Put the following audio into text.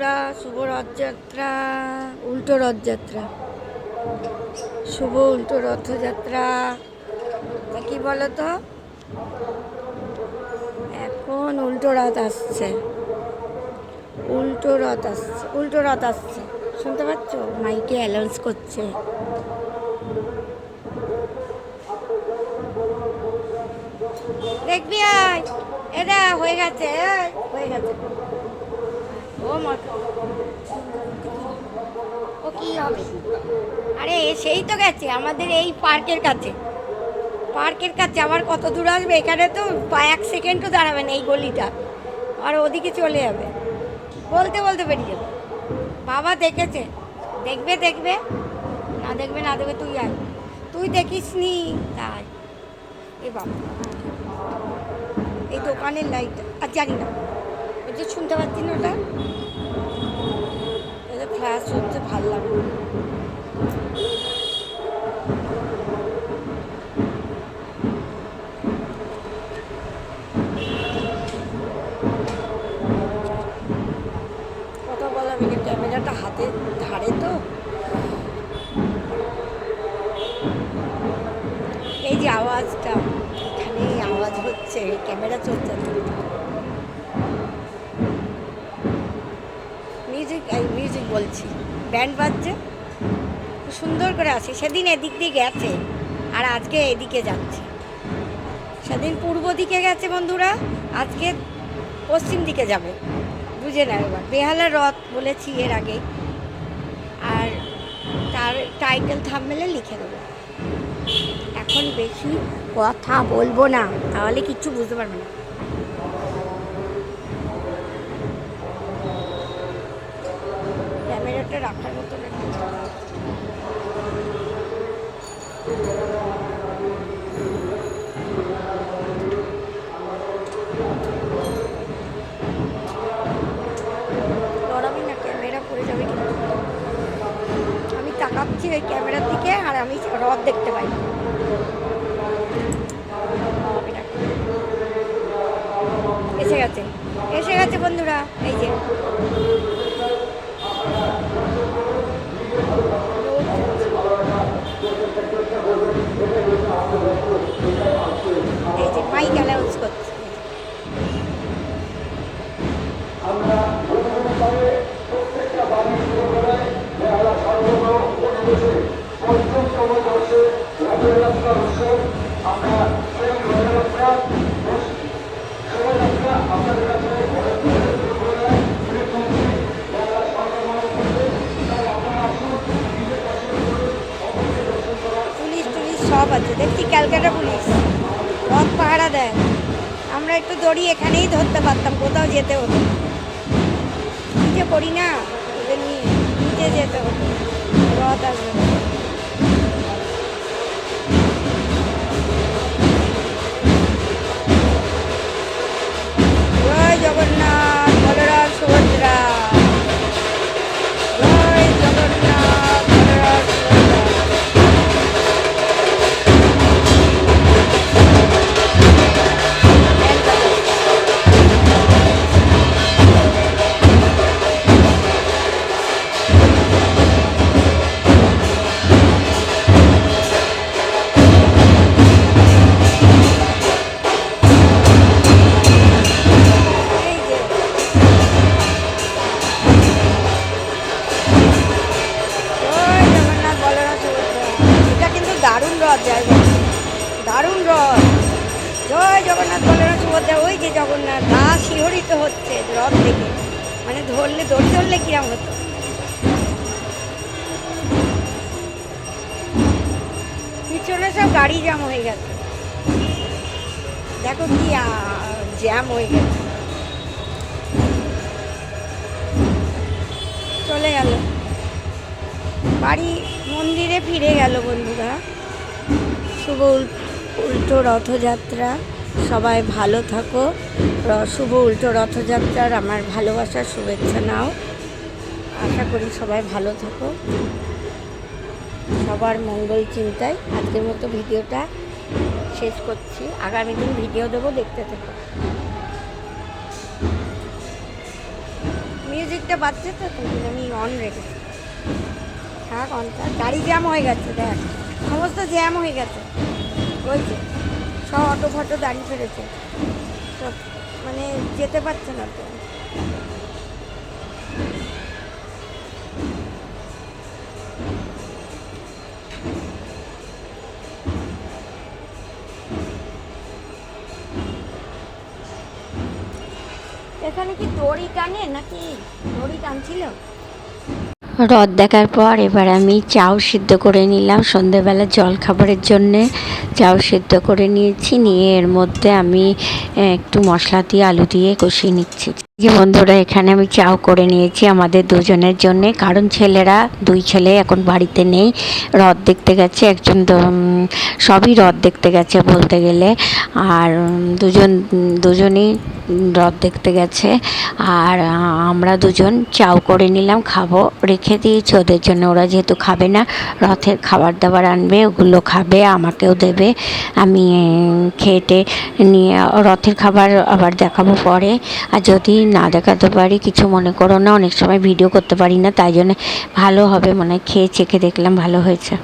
বন্ধুরা শুভ রথযাত্রা, উল্টো রথযাত্রা। শুভ উল্টো রথযাত্রা। তা কি বলো তো এখন উল্টো রথ আসছে। উল্টো রথ আসছে, উল্টো রথ আসছে। শুনতে পাচ্ছ? মাইকে অ্যালাউন্স করছে। দেখবি হয়ে গেছে হয়ে গেছে। ও ও হবে? আরে, সেই তো গেছে, আমাদের এই পার্কের কাছে। পার্কের কাছে আবার কত দূর আসবে? এখানে তো এক সেকেন্ডও দাঁড়াবে না এই গলিটা। আর ওদিকে চলে যাবে। বলতে বলতে বেরিয়ে যাবে। বাবা দেখেছে। দেখবে দেখবে। না দেখবে না দেখবে, তুই আয়। তুই দেখিস নি? তাই। এ বাবা। এই দোকানের লাইট আর জানি না। ওই যে শুনতে পাচ্ছি না ওটা? এটা ফ্ল্যাশ হচ্ছে ভালো মিলে ক্যামেরাটা ধারে তো। এই যে আওয়াজটা এখানে আওয়াজ হচ্ছে ক্যামেরা চলছে। বলছি। ব্যান্ড বাজছে। খুব সুন্দর করে আসে সেদিন এদিক দিয়ে গেছে আর আজকে এদিকে যাচ্ছে। সেদিন পূর্ব দিকে গেছে বন্ধুরা, আজকে পশ্চিম দিকে যাবে। বুঝে না এবার। বেহালা রথ বলেছি এর আগে। আর তার টাইটেল থামমেলে লিখে দেবো। এখন বেশি কথা বলব না, তাহলে কিচ্ছু বুঝতে পারবে না। ক্যামেরাটা রাখার মতো নাকি লড়াবি না, ক্যামেরা পড়ে যাবে কিন্তু। আমি তাকাচ্ছি ওই ক্যামেরার দিকে আর আমি রথ দেখতে পাই। এসে গেছে। এসে গেছে বন্ধুরা, এই যে। আমরা একটু দড়ি এখানেই ধরতে পারতাম, কোথাও যেতে হতো নিজে করি না, ওদের নিজে যেতে হতো। রথ আসবে। জগন্নাথ বলরাম সুভদ্রা, ওই যে জগন্নাথ গা শিহরিত হচ্ছে রথ দেখে মানে ধরলে, দড়ি ধরলে কিরাম হতো? পিছনে সব গাড়ি জ্যাম হয়ে গেছে। দেখো কি জ্যাম হয়ে গেছে। চলে গেল। বাড়ি মন্দিরে ফিরে গেল বন্ধুরা। শুভ উল- উল্টো রথযাত্রা। সবাই ভালো থাকো। শুভ উল্টো রথযাত্রার আমার ভালোবাসার শুভেচ্ছা নাও। আশা করি সবাই ভালো থাকো। সবার মঙ্গল চিন্তায় আজকের মতো ভিডিওটা শেষ করছি। আগামী দিন ভিডিও দেবো, দেখতে থাকো। মিউজিকটা বাজছে তো জন্য আমি অন রেখেছি থাক অন থাক। গাড়ি জ্যাম হয়ে গেছে, দেখ। সমস্ত জ্যাম হয়ে গেছে। যে সব অটো ফটো দাঁড়িয়ে ফেলেছে। সব মানে যেতে পারছে না তো। এখানে কি দড়ি টানে নাকি দড়ি টানছিল? রদ দেখার পর এবার আমি চাউ সিদ্ধ করে নিলাম। সন্ধেবেলা জল খাবারের জন্যে চাউ সিদ্ধ করে নিয়েছি। নিয়ে এর মধ্যে আমি একটু মশলা দিয়ে, আলু দিয়ে কষিয়ে নিচ্ছি। যে বন্ধুরা, এখানে আমি চাউ করে নিয়েছি আমাদের দুজনের জন্যে। কারণ ছেলেরা, দুই ছেলে এখন বাড়িতে নেই। রথ দেখতে গেছে, একজন সবই রথ দেখতে গেছে বলতে গেলে। আর দুজন, দুজনেই রথ দেখতে গেছে। আর আমরা দুজন চাউ করে নিলাম, খাব। রেখে দিয়েছি, ওদের জন্য ওরা যেহেতু খাবে না রথের খাবার দাবার আনবে, ওগুলো খাবে, আমাকেও দেবে। আমি খেটে নিয়ে রথের খাবার আবার দেখাবো পরে। আর যদি না দেখাতে পারি, কিছু মনে করো না। অনেক সময় ভিডিও করতে পারি না, তাই জন্য ভালো হবে মানে খেয়ে, চেখে দেখলাম ভালো হয়েছে।